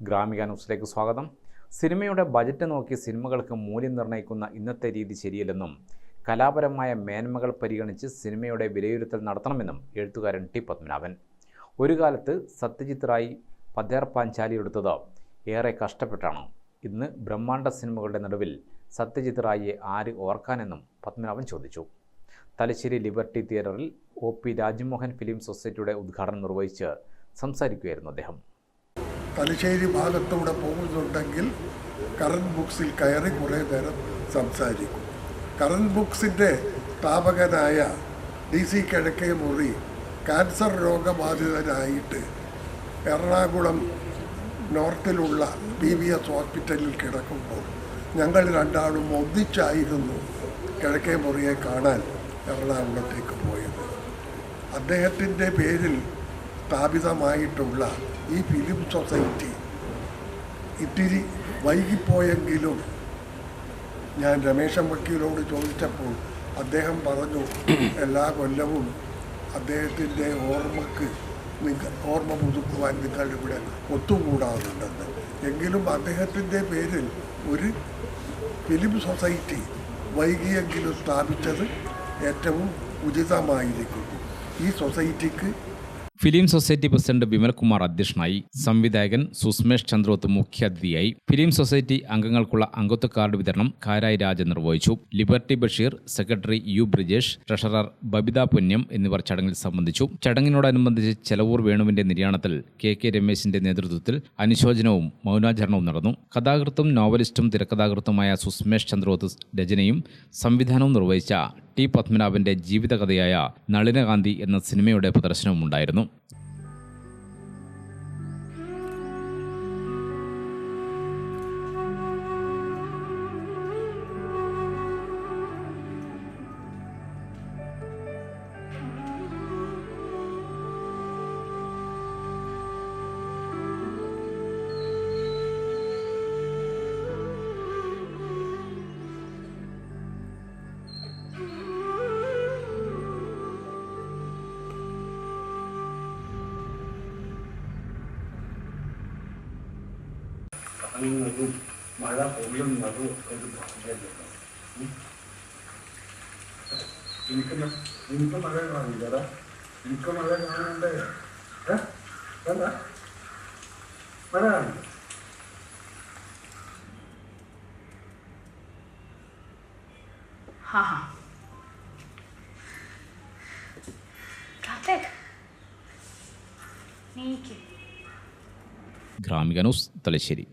ഗ്രാമിക ന്യൂസിലേക്ക് സ്വാഗതം. സിനിമയുടെ ബജറ്റ് നോക്കി സിനിമകൾക്ക് മൂല്യം നിർണയിക്കുന്ന ഇന്നത്തെ രീതി ശരിയല്ലെന്നും കലാപരമായ മേന്മകൾ പരിഗണിച്ച് സിനിമയുടെ വിലയിരുത്തൽ നടത്തണമെന്നും എഴുത്തുകാരൻ ടി പത്മനാഭൻ. ഒരു കാലത്ത് സത്യജിത് റായ് പതേർ പാഞ്ചാലി എടുത്തത് ഏറെ കഷ്ടപ്പെട്ടാണ്. ഇന്ന് ബ്രഹ്മാണ്ഡ സിനിമകളുടെ നടുവിൽ സത്യജിത് റായിയെ ആര് ഓർക്കാനെന്നും പത്മനാഭൻ ചോദിച്ചു. തലശ്ശേരി ലിബർട്ടി തിയേറ്ററിൽ ഒ പി രാജ്മോഹൻ ഫിലിം സൊസൈറ്റിയുടെ ഉദ്ഘാടനം നിർവഹിച്ച് സംസാരിക്കുകയായിരുന്നു അദ്ദേഹം. തലശ്ശേരി ഭാഗത്തൂടെ പോകുന്നുണ്ടെങ്കിൽ കറണ്ട് ബുക്സിൽ കയറി കുറേ നേരം സംസാരിക്കും. കറണ്ട് ബുക്സിന്റെ സ്ഥാപകനായ D C Kizhakemuri cancer രോഗബാധിതനായിട്ട് എറണാകുളം നോർത്തിലുള്ള പി വി എസ് ഹോസ്പിറ്റലിൽ കിടക്കുമ്പോൾ ഞങ്ങൾ രണ്ടാളും ഒന്നിച്ചായിരുന്നു കിഴക്കേ മുറിയെ കാണാൻ എറണാകുളത്തേക്ക് പോയത്. അദ്ദേഹത്തിന്റെ പേരിൽ സ്ഥാപിതമായിട്ടുള്ള ഈ ഫിലിം സൊസൈറ്റി ഇത്തിരി വൈകിപ്പോയെങ്കിലും ഞാൻ രമേശൻ വക്കീലോട് ചോദിച്ചപ്പോൾ അദ്ദേഹം പറഞ്ഞു എല്ലാ കൊല്ലവും അദ്ദേഹത്തിന്റെ ഓർമ്മക്ക് നിങ്ങൾ ഓർമ്മ പുതുക്കുവാൻ നിങ്ങൾ ഇവിടെ ഒത്തുകൂടാറുണ്ടെന്ന്. എങ്കിലും അദ്ദേഹത്തിന്റെ പേരിൽ ഒരു ഫിലിം സൊസൈറ്റി വൈകിയെങ്കിലും സ്ഥാപിച്ചത് ഏറ്റവും ഉചിതമായിരിക്കുന്നു. ഈ സൊസൈറ്റിക്ക് ഫിലിം സൊസൈറ്റി പ്രസിഡന്റ് വിമൽകുമാർ അധ്യക്ഷനായി സംവിധായകൻ സുസ്മേഷ് ചന്ദ്രോത്ത് മുഖ്യാതിഥിയായി ഫിലിം സൊസൈറ്റി അംഗങ്ങൾക്കുള്ള അംഗത്വ കാർഡ് വിതരണം കാരായി രാജൻ നിർവഹിച്ചു. Liberty Basheer secretary U Brijesh treasurer Babitha Punyam എന്നിവർ ചടങ്ങിൽ സംബന്ധിച്ചു. ചടങ്ങിനോടനുബന്ധിച്ച് ചെലവൂർ വേണുവിന്റെ നിര്യാണത്തിൽ കെ കെ രമേശിന്റെ നേതൃത്വത്തിൽ അനുശോചനവും മൗനാചരണവും നടന്നു. കഥാകൃത്തും നോവലിസ്റ്റും തിരക്കഥാകൃത്തുമായ സുസ്മേഷ് ചന്ദ്രോത്ത് രചനയും സംവിധാനവും നിർവഹിച്ച ടി പത്മനാഭന്റെ ജീവിതകഥയായ നളിനകാന്തി എന്ന സിനിമയുടെ പ്രദർശനവും ഉണ്ടായിരുന്നു കാണുന്നതും മഴ കൊള്ളുന്നതും ഒരു ഭാഗ്യമല്ല എനിക്ക് എനിക്ക് മഴ കാണില്ലടാ എനിക്ക് മഴ കാണണ്ടേ? വേണ്ട. മഴ കാണില്ല നീക്കി. ഗ്രാമിക ന്യൂസ് തലശ്ശേരി.